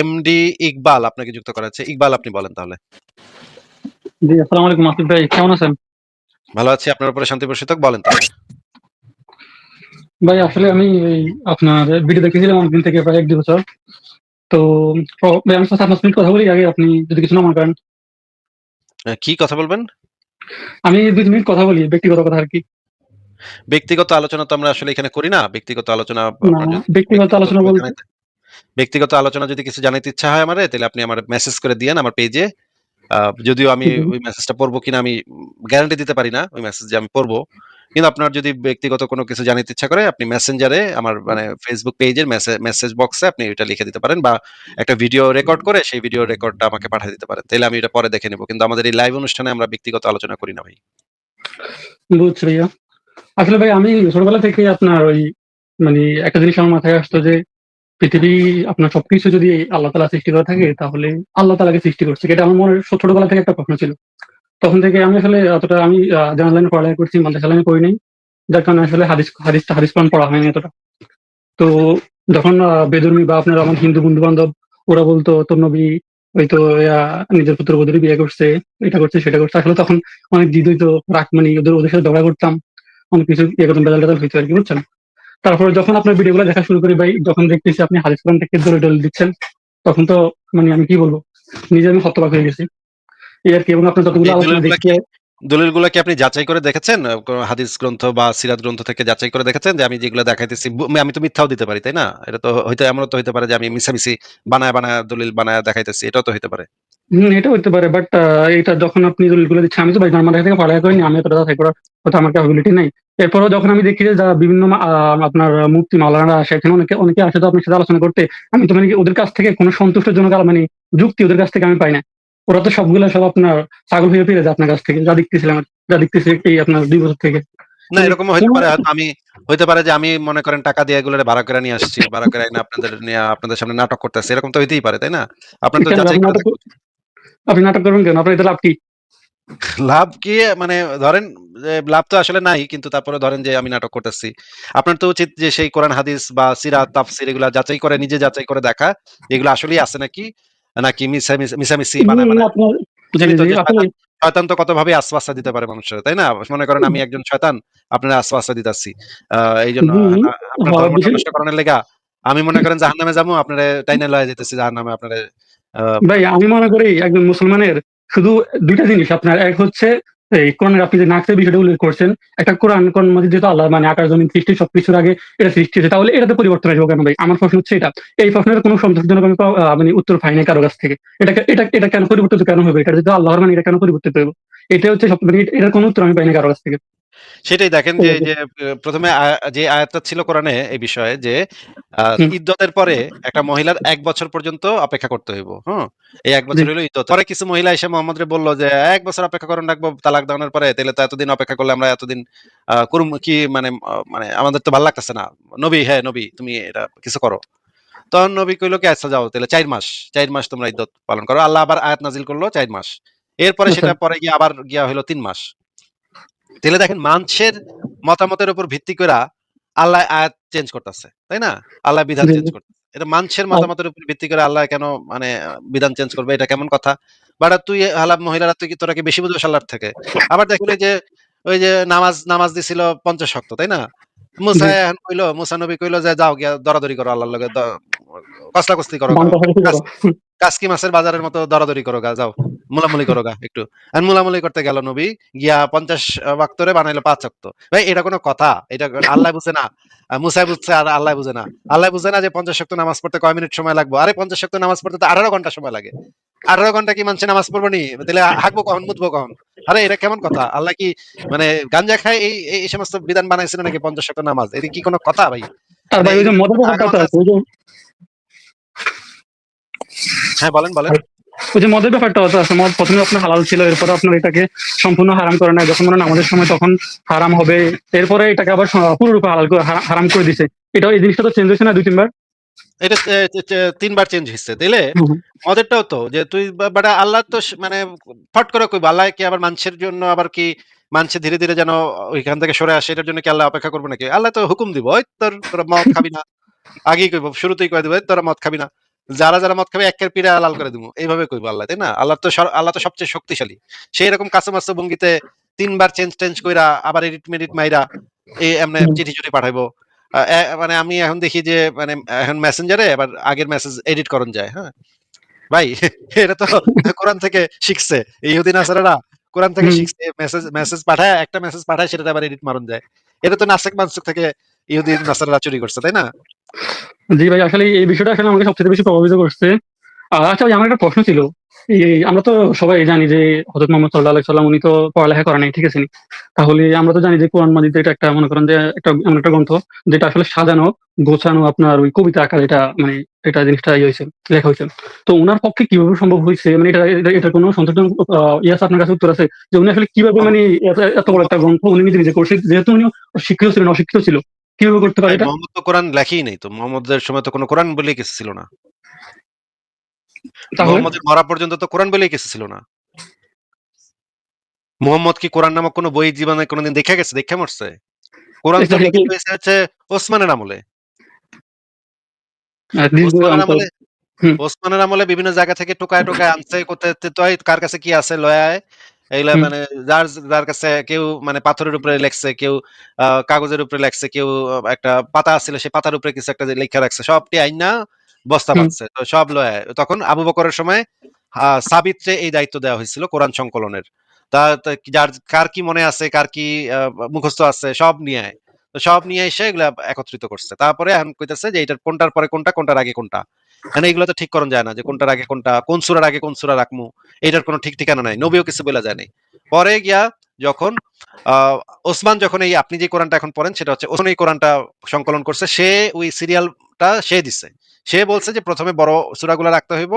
MD Iqbal আপনাকে যুক্ত করা হচ্ছে। ইকবাল আপনি বলেন তাহলে। জি, আসসালামু আলাইকুম আসিফ ভাই কেমন আছেন? ভালো আছি। আপনার উপরে শান্তি বর্ষিত বলেন তাহলে। ভাই আসলে আমি এই আপনার ভিডিও দেখেছিলাম অনেকদিন থেকে প্রায় ১-২ বছর। তো সাথে ৫ মিনিট কথা বলি আগে আপনি যদি কিছু না মনে করেন। কি কথা বলবেন? আমি ২ মিনিট কথা বলি ব্যক্তিগত কথা আরকি। ব্যক্তিগত আলোচনা তো আমরা আসলে এখানে করি না। ব্যক্তিগত আলোচনা আপনার ব্যক্তিগত আলোচনা বলতে ব্যক্তিগত আলোচনা যদি কিছু জানাইতে ইচ্ছা হয় আমারে তাহলে আপনি আমার মেসেজ করে দিয়েন আমার পেজে। যদিও আমি। ওই মেসেজটা পড়ব কিনা আমি গ্যারান্টি দিতে পারি না। ওই মেসেজ যে আমি পড়ব। কিন্তু আপনার যদি ব্যক্তিগত কোনো কিছু জানাইতে ইচ্ছা করে আপনি মেসেঞ্জারে আমার মানে Facebook পেজের মেসেজ বক্সে আপনি ওইটা লিখে দিতে পারেন বা একটা ভিডিও রেকর্ড করে সেই ভিডিও রেকর্ডটা আমাকে পাঠিয়ে দিতে পারেন। তাহলে আমি এটা পরে দেখে নিব। কিন্তু আমাদের এই লাইভ অনুষ্ঠানে আমরা ব্যক্তিগত আলোচনা করি না ভাই। বুঝছি ভাইয়া। আসলে ভাই আমি ছোটবেলা থেকে আপনার ওই মানে একটা জিনিস আমার মাথায় আসতো যে পৃথিবী আপনার সবকিছু যদি আল্লাহ তালা সৃষ্টি করে থাকে তাহলে আল্লাহ তালাকে সৃষ্টি করছে। এটা আমার মনে ছোটবেলা থেকে একটা প্রশ্ন ছিল। তখন থেকে আমি আসলে অতটা আমি জেনারেল লাইনে পড়ালেখা করছি, মাদ্রাসা লাইনে পড়ি নাই। যার কারণে আসলে হাদিস হাদিস হাদিস কোরআন পড়া হয়নি এতটা। তো যখন বেদুর্মী বা আপনার আমার হিন্দু বন্ধু-বান্ধব ওরা বলতো তোর নবী ওই তো নিজের পুত্রবধূরে বিয়ে করছে, এটা করছে সেটা করছে। আসলে তখন অনেক জিদ হইতো, রাগ মানে ওদের ওদের সাথে ঝগড়া করতাম। অনেক কিছু ইয়ে করতাম, বেজাল-টেজাল হইতো আরকি বুঝছেন? তারপরে যখন আপনার ভিডিওগুলো দেখা শুরু করি ভাই, যখন দেখতেছি আপনি হাদিস কোরআন থেকে দলিল-টলিল দিচ্ছেন, তখন তো মানে আমি কি বলব? নিজে আমি হতবাক হয়ে গেছি। এই আরকি এবং আপনার যতগুলো আলোচনা দলিলগুলা দেখে কি কি আপনি যাচাই করে দেখেছেন? হাদিস গ্রন্থ বা সিরাত গ্রন্থ থেকে যাচাই করে দেখেছেন যে আমি যেগুলা দেখাইতেছি আমি তো মিথ্যাও দিতে পারি, তাই না? এটা তো হইতে এমনও তো হইতে পারে যে আমি মিছামিছি বানায় বানায় দলিল বানায় দেখাইতেছি। এটাও তো হইতে পারে। হুম, এটা হইতে পারে। বাট এটা যখন আপনি দলিলগুলো দিচ্ছেন, আমি তো ভাই মাদ্রাসা থেকে পড়ালেখা করিনি। আমি এতটা যাচাই করার মতো আমার ক্যাপাবিলিটি নাই। এরপরেও যখন আমি দেখি যে যারা বিভিন্ন আপনার মুফতি মাওলানারা আসে, এখানে অনেকে অনেকে আসে তো আপনার সাথে আলোচনা করতে। আমি তো মানে ওদের কাছ থেকে কোনো সন্তুষ্টজনক মানে যুক্তি ওদের কাছ থেকে আমি পাই না। ওরা তো সবগুলা সব আপনার ছাগল হয়ে ফিরে যায় আপনার কাছ থেকে। যা দেখতেছিলাম যা দেখতেছি এই আপনার দুই বছর থেকে। না এরকমও হইতে পারে আমি হইতে পারে যে আমি মনে করেন টাকা দিয়ে এগুলারে ভাড়া করে নিয়ে আসছি। ভাড়া করে আপনাদের নিয়া আপনাদের সামনে নাটক করতেছি। এরকম তো হইতেই পারে, তাই না? আপনার তো যাচাই আপনি নাটক করবেন কেন? আপনার লাভ কি? লাভ কি মানে ধরেন যে লাভ তো আসলে নাই। কিন্তু তারপরে ধরেন যে আমি নাটক করতেছি। আপনার তো উচিত যে সেই কোরআন হাদিস বা সিরাত, তাফসীর এগুলা যাচাই করে নিজে যাচাই করে দেখা। এগুলো আসলেই আছে নাকি? নাকি বানায়, বানায় তো যে আসলে শয়তান তো কতভাবে ওয়াসওয়াসা দিতে পারে মানুষের, তাই না? মনে করেন আমি একজন শয়তান, আপনারে ওয়াসওয়াসা দিতাছি। হুম, আ আপনার করানোর লেগা আমি মনে করেন জাহান্নামে যাব আপনারে টাইনা লইয়া যাইতেছি জাহান্নামে আপনারে ভাই আমি মনে করি একজন মুসলমানের শুধু দুইটা জিনিস আপনার এক হচ্ছে এই কোরআনের আপনি যে নাকসের বিষয়টা উল্লেখ করছেন, একটা কোরআন কোরআন মাজিদ যেহেতু আল্লাহ মানে আকাশ জমিন সৃষ্টি সবকিছুর আগে এটা সৃষ্টি হয়েছে। তাহলে এটাতে পরিবর্তন আসবে কেন ভাই? আমার প্রশ্ন হচ্ছে এটা। এই প্রশ্নের কোনো সন্তোষজনক আমি মানে উত্তর পাইনি কারও কাছ থেকে। এটাকে এটা এটা কেন পরিবর্তিত কেন হবে? এটা যেহেতু আল্লাহর মানে এটা কেন পরিবর্তিত হইব? এটা হচ্ছে সব মানে এটার কোনো উত্তর আমি পাইনি কারও কাছ থেকে। সেটাই দেখেন যে। যে এ ১ম এ আয়া যে আয়াতটা ছিল কোরআনে এই বিষয়ে যে। ইদ্যতের পরে একটা মহিলার এক বছর পর্যন্ত অপেক্ষা করতে হইব। হুম? এই ১ জি। বছর হইল ইদ্যত। পরে কিছু মহিলা এসে মোহাম্মদরে বলল যে, এক বছর অপেক্ষা করণ রাখব তালাক দেওয়ানোর পরে। তাহলে তো এতদিন অপেক্ষা করলে আমরা এতদিন করুম কি মানে মানে আমাদের তো ভালো লাগতেছে না। নবী হ্যাঁ, নবী তুমি এটা কিছু করো।" তখন নবী কইল কি, "আচ্ছা যাও তাহলে চার মাস। চার মাস তোমরা ইদ্যত পালন করো।" আল্লাহ আবার আয়াত নাজিল করল চার মাস। এরপরে আচ্ছা। সেটা পরে গিয়ে আবার গিয়া হইল তিন মাস। তাইলে দেখেন মানুষের মতামতের উপর ভিত্তি কইরা আল্লাহ আয়াত চেঞ্জ করতেছে। তাই না? আল্লাহ বিধান চেঞ্জ। করতেছে। এটা মানুষের মতামতের উপর ভিত্তি করে আল্লাহ কেন মানে বিধান চেঞ্জ করবে? এটা কেমন কথা? বাড়া তুই হালা মহিলারা তুই তোরা কি বেশি বুঝোস আল্লাহর থেকে? আবার এই যে ওই যে নামাজ নামাজ দিছিল পঞ্চাশ শক্ত তাই না? মুসা কইল, মুসা নবী কইল যে, "যাও গিয়া দরাদরি করো আল্লাহর লগে দ কসলা-কসলি করো করো। কাসকি মাছের বাজারের মতো দরাদরি করো গা যাও। মুলামুলি করো গা একটু।" আর মুলামুলি করতে গেল নবী গিয়া ৫০ আ ওয়াক্তরে বানাইলো পাঁচ অক্ত ভাই এটা কোনো কথা? এটা আল্লাহ বুঝে না। মুসাই বুঝছে আর আল্লাহ বুঝে না। আল্লাহ বুঝে না যে পঞ্চাশ শক্ত নামাজ পড়তে কয় মিনিট সময় লাগবো? আরে ৫০ ওয়াক্ত নামাজ পড়তে তো ১৮ ঘণ্টা সময় লাগে। ১৮ ঘণ্টা কি মানুষে নামাজ পড়ব নি? তাহলে হাগবো কখন? মুতবো কখন? আরে এটা কেমন কথা? আল্লাহ কি মানে গাঞ্জা খায় এই এই সমস্ত বিধান বানাইছিল নাকি ৫০ ওয়াক্ত নামাজ? এটা কি কোনো কথা ভাই? হ্যাঁ, বলেন, বলেন। ওই যে মদের ব্যাপারটাও তো আছে। মদ ১ম এ আপনার হালাল ছিল। এরপরে আপনার এটাকে সম্পূর্ণ হারাম করে নাই। যখন মানে নামাজের সময় তখন হারাম হবে। এরপরে এটাকে আবার পুরোরূপে হালাল করে হারাম করে দিছে। এটাও এই জিনিসটা তো চেঞ্জ হইছে না ২-৩ বার? এটা চে চে চে ৩ বার চেঞ্জ হইছে। তাইলে। মদেরটাও তো যে তুই বেটা আল্লাহ তো মানে ফট করে কইবো। আল্লাহ কি আবার মানুষের জন্য আবার কি মানুষে ধীরে, ধীরে যেন ওইখান থেকে সরে আসে এটার জন্য কি আল্লাহ অপেক্ষা করবে নাকি? আল্লাহ তো হুকুম দিব। "ওই তোর তোরা মদ খাবি না।" আগেই কইব শুরুতেই কয়ে দিবে, "তোরা মদ খাবি না।" যারা, যারা মদ খাবে একের পিঠে লাল করে দিমু। এইভাবে কইবো আল্লাহ, তাই না? আল্লাহ তো আল্লাহ তো সবচেয়ে শক্তিশালী। সে এরকম কাঁচুমাচু ভঙ্গিতে ৩ বার চেঞ্জ টেঞ্জ কইরা আবার এডিট মেডিট মাইরা এ এমনে হুম। চিঠি-টুঠি পাঠাইবো। মানে আমি এখন দেখি যে মানে এখন মেসেঞ্জারে আবার আগের মেসেজ এডিট করণ যায়, হ্যাঁ? ভাই এটা তো কোরআন থেকে শিখছে। ইহুদি নাসারারা কোরআন থেকে শিখছে। মেসেজ মেসেজ পাঠায় একটা মেসেজ পাঠায় সেটাতে আবার এডিট মারণ যায়। এটা তো নাসেক মানসুক থেকে ইহুদি নাসারারা চুরি করছে, তাই না? জি ভাই আসলে এই বিষয়টা আসলে আমাকে সবচেয়ে বেশি প্রভাবিত করছে। আচ্ছা ভাই আমার একটা প্রশ্ন ছিল। আমরা তো সবাই জানি যে হযরত মুহাম্মদ আলাইহি সাল্লাম উনি তো পড়ালেখা করেন ঠিক আছে তাহলে আমরা তো জানি যে কোরআন মাজিদ এটা একটা মনে করেন যে একটা এমন একটা গ্রন্থ যেটা আসলে সাজানো, গোছানো আপনার ওই কবিতা আকারে এটা মানে এটা জিনিসটা ইয়ে হইছে, লেখা হয়েছে তো উনার পক্ষে কীভাবে সম্ভব হয়েছে মানে এটা এটা কোনো সন্তোষজনক ইয়ে আছে আপনার কাছে উত্তর আছে? যে উনি আসলে কীভাবে মানে এত বড় একটা গ্রন্থ উনি নিজে, নিজে করছে যেহেতু উনি শিক্ষিত ছিলেন, অশিক্ষিত ছিল। কীভাবে করতে পারে এটা? মোহাম্মদ তো কোরআন লেখেই নাই তো। মোহাম্মদের সময় তো কোনো কোরআন বলেই ছিল না। মোহাম্মদের মরা পর্যন্ত তো কোরআন বলেই ছিল না। মোহাম্মদ কি কোরআন নামক কোনো বই জীবনে কোনদিন দেখা গেছে? দেইখা মরছে? কোরআন তো লিখিত হচ্ছে ওসমানের আমলে। ওসমানের আমলে বিভিন্ন জায়গা থেকে টোকায়, টোকায় আনছে কোথায় কার কাছে কি আছে লয়া আয়। এগুলা মানে যার যার কাছে কেউ মানে পাথরের উপরে লেখছে, কেউ কাগজের উপরে লেখছে, কেউ একটা পাতা ছিল সেই পাতার উপরে কিছু একটা লেখা রাখছে। সবটি আইনা বস্তা হুম। বাঁধছে। তো সব লয়া। তখন আবু বকরের সময় সাবিতরে এই দায়িত্ব দেওয়া হয়েছিল কোরআন সংকলনের। তা যার কার কি মনে আছে, কার কি মুখস্থ আছে সব নিয়ে আয়। তো সব নিয়ে এসে এগুলা একত্রিত করছে। তারপরে এখন কইতেছে যে এটার কোনটার পরে কোনটা, কোনটার আগে কোনটা। মানে এগুলো তো ঠিক করণ যায় না যে কোনটার আগে কোনটা, কোন সূরার আগে কোন সূরা রাখমু। এটার কোনো ঠিক ঠিকানা নাই। নবীও কিছু বইলা যায় নাই। পরে গিয়া যখন আ ওসমান যখন এই আপনি যে কোরআনটা এখন পড়েন সেটা হচ্ছে ওসমান এই কোরআনটা সংকলন করছে। সে ওই সিরিয়ালটা সে দিছে। সে বলছে যে ১ম এ বড় সূরাগুলা রাখতে হইব,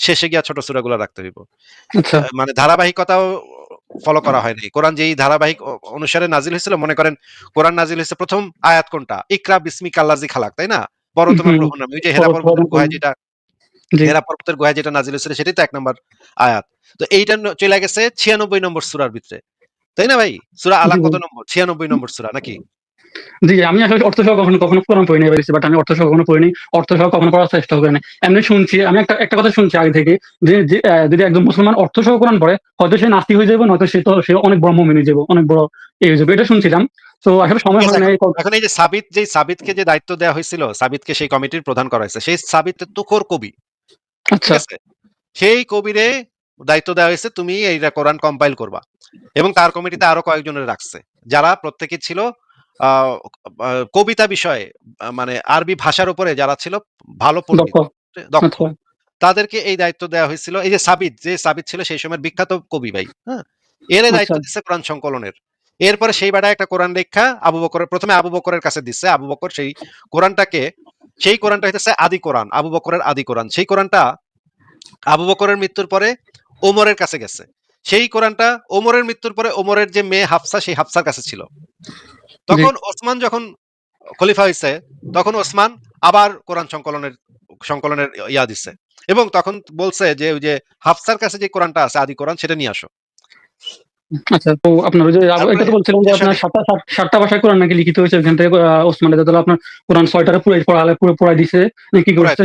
শেষে গিয়া ছোট সূরাগুলা রাখতে হইব। আচ্ছা। মানে ধারাবাহিকতাও ফলো করা হয়নি। কোরআন যেই ধারাবাহিক অনুসারে নাজিল হয়েছিল মনে করেন কোরআন নাজিল হয়েছে প্রথম আয়াত কোনটা? ইকরা বিসমিকাল্লাযী খালাক, তাই না? পড়ো তোমার হুম। নামে। ওই যে হেরা পর্বতের গুহায় যেটা। হেরা পর্বতের গুহায় যেটা নাজিল হয়েছিল সেটাই তো এক নম্বর আয়াত। তো এইটা চলে গেছে ৯৬ নম্বর সুরার ভিতরে। তাই না ভাই? সুরা আলা কত নম্বর? ৯৬ নম্বর সুরা নাকি? জি, আমি আসলে অর্থ সহ কখনো, কখনো কোরআন পড়ি নাই বাট আমি অর্থ সহ কখনো পড়িনি। অর্থ সহ কখনো পড়ার চেষ্টাও করি নাই। এমনি শুনছি আমি একটা একটা কথা শুনছি আগে থেকে যে যে যদি একজন মুসলমান অর্থ সহ কোরআন পড়ে হয়তো সে নাস্তিক হয়ে যাবে নয়তো সে তো সে অনেক বড় মুমিন হয়ে যাবে। অনেক বড় ইয়ে হয়ে যাবে। এটা শুনছিলাম। তো আসলে সময় হয় নাই। এখন এই যে সাবিত যেই সাবিতকে যে দায়িত্ব দেওয়া হয়েছিল, সাবিতকে সেই কমিটির প্রধান করা হয়েছে। সেই সাবিত তুখোর কবি। আচ্ছা। সেই কবিরে দায়িত্ব দেওয়া হয়েছে তুমি এইটা কোরআন কম্পাইল করবা। এবং তার কমিটিতে আরও কয়েকজনের রাখছে। যারা প্রত্যেকে ছিল কবিতা বিষয়ে মানে আরবি ভাষার উপরে যারা ছিল ভালো পণ্ডিত, দক্ষ। আচ্ছা। তাদেরকে এই দায়িত্ব দেওয়া হয়েছিল। এই যে সাবিত, যে সাবিত ছিল সেই সময়ের বিখ্যাত কবি ভাই, হ্যাঁ? এরে দায়িত্ব দিচ্ছে কোরআন সংকলনের। এরপরে সেই বেটা একটা কোরআন লেখা আবু বকরের ১ম এ আবু বকরের কাছে দিচ্ছে আবু বকর সেই কোরআনটাকে সেই কোরআনটা হইতেছে আদি কোরআন। আবু বকরের আদি কোরআন। সেই কোরআনটা আবু বকরের মৃত্যুর পরে ওমরের কাছে গেছে। সেই কোরআনটা ওমরের মৃত্যুর পরে ওমরের যে মেয়ে হাফসা সেই হাফসার কাছে ছিল। তখন ওসমান যখন খলিফা হইছে তখন ওসমান আবার কোরআন সংকলনের সংকলনের ইয়া দিছে। এবং তখন বলছে যে ওই যে হাফসার কাছে যে কোরআনটা আছে আদি কোরআন সেটা নিয়ে আসো। আচ্ছা তো আপনার যে এটা তো বলছিলেন যে আপনার সাথে ৭ টা ৭ টা ভাষায় কোরআন নাকি লিখিত হয়েছে ওইখান থেকে ওসমান আপনার কোরআন ৬ টারে পুরাই পড়ালে পুরো পড়ায় দিছে নাকি করছে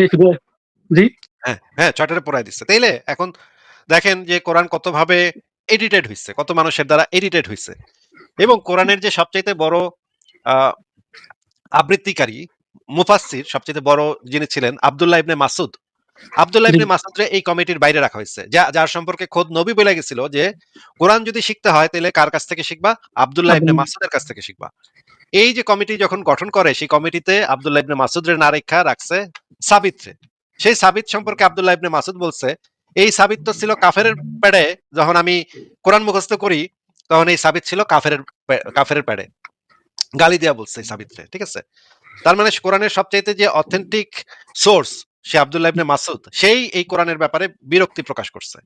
জি? হ্যাঁ, হ্যাঁ ৬ টারে পড়ায় দিছে। তাইলে এখন দেখেন যে কোরআন কতভাবে এডিটেড হইছে। কত মানুষের দ্বারা এডিটেড হইছে। এবং কোরআনের যে সবচাইতে বড় আবৃত্তিকারী মুফাসসির সবচাইতে বড় যিনি ছিলেন আব্দুল্লাহ ইবনে মাসুদ। আব্দুল্লাহ। ইবনে মাসুদরে এই কমিটির বাইরে রাখা হইছে। যা যার সম্পর্কে খোদ নবী বইলা গেছিল যে কোরআন যদি শিখতে হয় তাইলে কার কাছ থেকে শিখবা? আব্দুল্লাহ ইবনে মাসুদের কাছ থেকে শিখবা। এই যে কমিটি যখন গঠন করে সেই কমিটিতে আব্দুল্লাহ ইবনে মাসুদরে না রাইখা রাখছে সাবিত্রে সেই সাবিত সম্পর্কে আব্দুল্লাহ ইবনে মাসুদ বলছে, এই সাবিত তো ছিল কাফের প্যাডে যখন আমি কোরআন মুখস্থ করি তখন এই সাবিত ছিল কাফের কাফের প্যাডে। গালি দেয়া বলছে এই সাবিতরে। ঠিক আছে? তার মানে কোরআনের সবচাইতে যে অথেন্টিক সোর্স সে আব্দুল্লাহ ইবনে মাসুদ সেই এই কোরআনের ব্যাপারে বিরক্তি প্রকাশ করছে।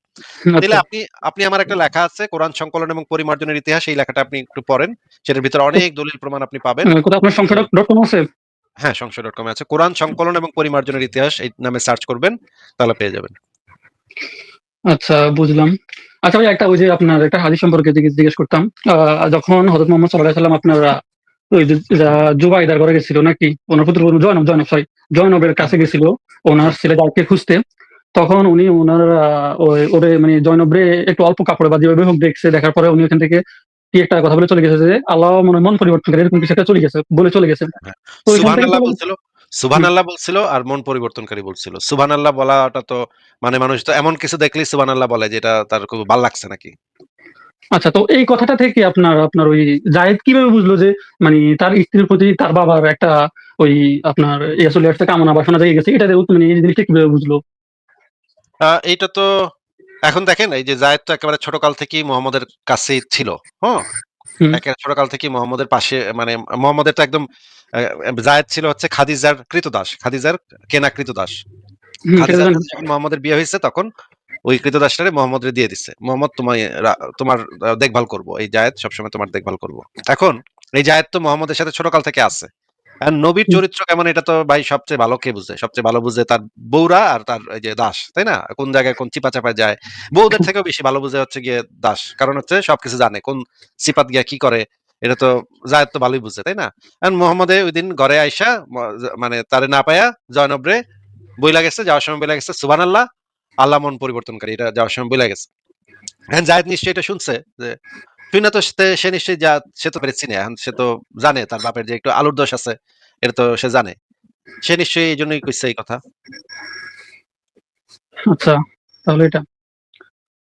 আচ্ছা। আপনি আপনি আমার একটা লেখা আছে কোরআন সংকলন এবং পরিমার্জনের ইতিহাস এই লেখাটা আপনি একটু পড়েন। সেটার ভিতরে অনেক দলিল প্রমাণ আপনি পাবেন। আপনার সংখ্যা ডট ডট কম? হ্যাঁ, আছে। কোরআন সংকলন এবং পরিমার্জনের ইতিহাস এই নামে সার্চ করবেন তাহলে পেয়ে যাবেন। আচ্ছা বুঝলাম। আচ্ছা ভাই একটা ওই যে আপনার একটা হাদীস সম্পর্কে জিজ্ঞেস করতাম। যখন হযরত মোহাম্মদ সাল্লাল্লাহু আলাইহি ওয়াসাল্লাম আপনার ওই জুবাইদার ঘরে গেছিল নাকি? ওনার পুত্র জয়নব, জয়নব সরি। জয়নবের কাছে গেছিল ওনার ছেলে যাকে খুঁজতে তখন উনি ওনার ওরে মানে জয়নবরে একটু অল্প কাপড়ে বা যেভাবে হোক দেখছে দেখার পরে উনি ওখান থেকে কি একটা কথা বলে চলে গেছে যে আল্লাহ মনে মন পরিবর্তন করে এরকম কিছু একটা চলে গেছে বলে চলে গেছে থেকে আল্লাহ বলছিল আর মন পরিবর্তনকারী বলছিল। সুবহান আল্লাহ বলাটা তো মানে মানুষ তো এমন কিছু দেখলেই সুবহান আল্লাহ বলে যেটা তার খুব ভালো লাগছে নাকি? আচ্ছা তো এই কথাটা থেকে আপনার আপনার ওই জায়েদ কীভাবে বুঝলো যে মানে তার স্ত্রীর প্রতি তার বাবার একটা ওই আপনার ইয়ে চলে আসছে কামনা বাসনা জেগে গেছে এটা মানে এই জিনিসটা কীভাবে বুঝলো? এইটা তো এখন দেখেন এই যে জায়েদ তো একেবারে ছোট কাল থেকেই মোহাম্মদের কাছেই ছিল হ্যাঁ? হুম। একেবারে ছোট কাল থেকেই মোহাম্মদের পাশে মানে মোহাম্মদের তো একদম জায়েদ ছিল হচ্ছে খাদিজার কৃতদাস খাদিজার কেনা কৃতদাস। খাদিজার যখন মোহাম্মদের বিয়ে হয়েছে তখন ওই কৃতদাসটারে মোহাম্মদের দিয়ে দিচ্ছে মোহাম্মদ তোমায় রা- তোমার দেখভাল করব। এই জায়েদ সবসময় তোমার দেখভাল করব। এখন এই জায়েদ তো মোহাম্মদের সাথে ছোটকাল থেকে আছে। আর নবীর চরিত্র কেমন এটা তো ভাই সবচেয়ে ভালো কে বুঝে? সবচেয়ে ভালো বুঝে তার বউরা আর তার এই যে দাস তাই না? কোন জায়গায় কোন চিপা চাপায় যায়। বউদের থেকেও বেশি ভালো বুঝে হচ্ছে গিয়ে দাস। কারণ হচ্ছে সবকিছু জানে কোন সিপাত গিয়া কি করে এটা তো জায়েদ তো ভালোই বুঝে, তাই না? আর মোহাম্মদে ওই দিন ঘরে আইসা মানে তারে না পায়া জয়নবরে বইলা গেছে, যাওয়ার সময় বইলা গেছে সুবান আল্লাহ আল্লাহ মন পরিবর্তনকারী, এটা যাওয়ার সময় বইলা গেছে। এখন জায়েদ নিশ্চয়ই এটা শুনছে যে, তুই না তো সে- সে নিশ্চয়ই যা, সে তো পেরেছি না, এখন সে তো জানে, তার বাপের যে একটু আলুর দোষ আছে, এটা তো সে জানে। সে নিশ্চয়ই এই জন্যই কইছে এই কথা। আচ্ছা তাহলে এটা।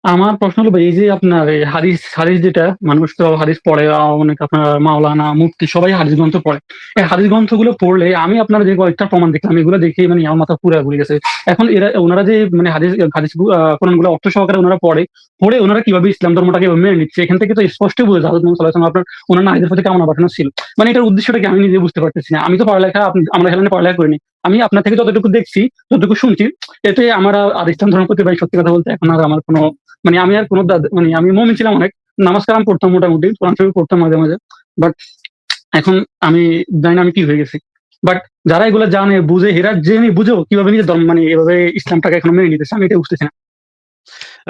আমার প্রশ্ন হলো এই যে আপনার এই হাদিস হাদিস যেটা, মানুষ তো হাদিস পড়ে অনেক আপনার মাওলানা, মুফতি সবাই হাদিস গ্রন্থ পড়ে। এই হাদিস গ্রন্থগুলো পড়লে আমি আপনার যে কয়েকটা প্রমাণ দেখলাম, এগুলো দেখে মানে আমার মাথা পুরো ঘুরে গেছে। এখন এরা, ওনারা যে মানে হাদিস হাদিস কোরআনগুলো অর্থ সহকারে ওনারা পড়ে পড়ে ওনারা কীভাবে ইসলাম ধর্মটাকে মেনে নিচ্ছে, এখান থেকে তো স্পষ্ট বোঝা আলাইহি ওয়াসাল্লাম আপনার, ওনার নারীদের প্রতি কেমন বাসনা ছিল। মানে এটার উদ্দেশ্যটা কি আমি নিজে বুঝতে পারতেছি না। আমি তো পড়ালেখা আমরা হেলানে পড়ালেখা করিনি। আমি আপনার থেকে যতটুকু দেখছি, যতটুকু শুনছি, এতে আমার আর- ইসলাম ধর্মের প্রতি সত্যি কথা বলতে এখন আর আমার কোনো মানে আমি আর কোনো মানে আমি মমিন ছিলাম অনেক। নামাজ কালাম পড়তাম মোটামুটি, কোরআন শরীফ পড়তাম মাঝে মাঝে। বাট এখন আমি জানি না আমি কি হয়ে গেছি। বাট যারা এগুলো জানে, বুঝে হেরা জেনে বুঝেও কীভাবে নিজের ধর্ম মানে এভাবে ইসলামটাকে এখন মেনে নিতেছে, আমি এটা বুঝতেছি না।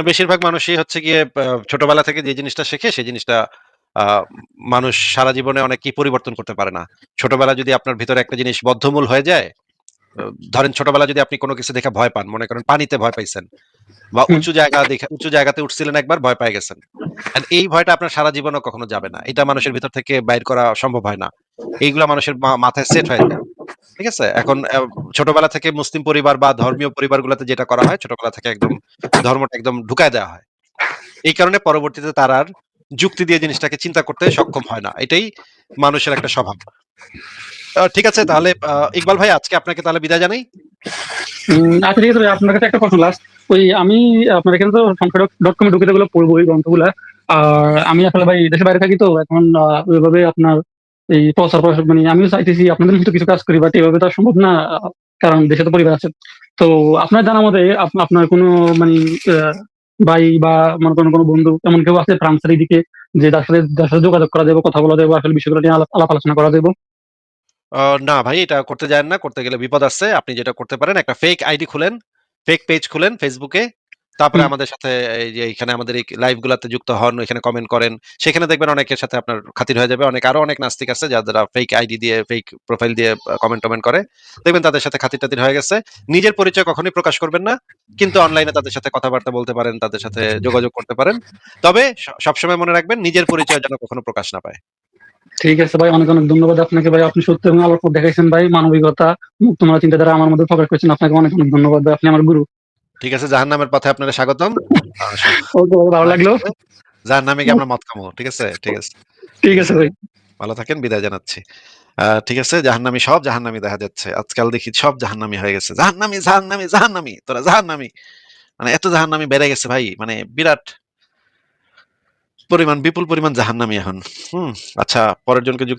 বেশিরভাগ মানুষই হচ্ছে গিয়ে ছোটবেলা থেকে যে জিনিসটা শেখে, সেই জিনিসটা মানুষ সারা জীবনে অনেক কি পরিবর্তন করতে পারে না। ছোটবেলা যদি আপনার ভিতরে একটা জিনিস বদ্ধমূল হয়ে যায় ধরেন ছোটবেলা যদি আপনি কোনো কিছু দেখে ভয় পান মনে করেন পানিতে ভয় পাইছেন বা উঁচু জায়গা দেখে উঁচু জায়গাতে উঠছিলেন একবার ভয় পেয়ে গেছেন। এই ভয়টা আপনার সারা জীবনও কখনো যাবে না। এটা মানুষের ভিতর থেকে বাইর করা সম্ভব হয় না। এইগুলা মানুষের মাথায় সেট হয়ে যায়। ঠিক আছে? এখন ছোটবেলা থেকে মুসলিম পরিবার বা ধর্মীয় পরিবারগুলোতে যেটা করা হয় ছোটবেলা থেকে একদম ধর্মটা একদম ঢুকায় দেওয়া হয়। এই কারণে পরবর্তীতে তার আর যুক্তি দিয়ে জিনিসটাকে চিন্তা করতে সক্ষম হয় না। এটাই মানুষের একটা স্বভাব। ঠিক আছে, তাহলে ইকবাল ভাই, আজকে আপনাকে তাহলে বিদায় জানাই। আচ্ছা ঠিক আছে আপনার কাছে একটা প্রশ্ন লাস্ট ওই আমি, আপনার এখানে তো সংখ্যা ডট কমে ঢুকে যেগুলো পড়ব এই গ্রন্থগুলা। আর আমি আসলে ভাই দেশের বাইরে থাকি তো, এখন ওইভাবে আপনার এই প্রচার মানে আমিও চাইতেছি আপনাদের মতো কিছু কাজ করি বাট এভাবে তো সম্ভব না, কারণ দেশে তো পরিবার আছে। তো আপনার জানা মতে আপনার কোনো মানে ভাই বা মনে করেন কোনো বন্ধু, এমন কেউ আছে ফ্রান্সের দিকে যে সাথে, যার সাথে যোগাযোগ করা যাবে কথা বলা যাবে আসলে বিষয়গুলো নিয়ে আলাপ আলোচনা করা যাবে না ভাই এটা করতে যান না করতে গেলে বিপদ আছে আপনি যেটা করতে পারেন একটা ফেক আইডি খুলেন ফেক পেজ খুলেন ফেসবুকে তারপরে আমাদের সাথে এই যে এখানে আমাদের এই লাইভ গুলাতে যুক্ত হন এখানে কমেন্ট করেন। সেখানে দেখবেন অনেকের সাথে আপনার খাতির হয়ে যাবে। অনেক আরও অনেক নাস্তিক আছে যারা ফেক আইডি দিয়ে ফেক প্রোফাইল দিয়ে কমেন্ট টমেন্ট করে। দেখবেন তাদের সাথে খাতির টাতির হয়ে গেছে। নিজের পরিচয় কখনোই প্রকাশ করবেন না কিন্তু অনলাইনে তাদের সাথে কথাবার্তা বলতে পারেন তাদের সাথে যোগাযোগ করতে পারেন। তবে সবসময় মনে রাখবেন নিজের পরিচয় যেন কখনো প্রকাশ না পায়। ঠিক আছে ভাই অনেক অনেক ধন্যবাদ আপনাকে ভাই। আপনি সত্য এবং আলোর পথ দেখাইছেন ভাই মানবিকতা মুক্তমালা চিন্তাধারা আমার মধ্যে প্রকাশ করেছেন। আপনাকে অনেক অনেক ধন্যবাদ ভাই আপনি আমার গুরু। ঠিক আছে জাহান নামের পথে আপনারা স্বাগতম। ভালো লাগল। যার নামে গিয়ে আমরা মত খামো ঠিক আছে? ঠিক আছে। ঠিক আছে ভাই। ভালো থাকেন বিদায় জানাচ্ছি। ঠিক আছে জাহান্নামি সব জাহান্নামি দেখা যাচ্ছে। আজকাল দেখি সব জাহান্নামি হয়ে গেছে। জাহান্নামি জাহান্নামি জাহান্নামি তোরা জাহান্নামি। মানে এত জাহান্নামি বেড়ে গেছে ভাই মানে বিরাট পরিমাণ বিপুল পরিমাণ জাহান্নামি এখন। হুম আচ্ছা পরের জনকে যুক্ত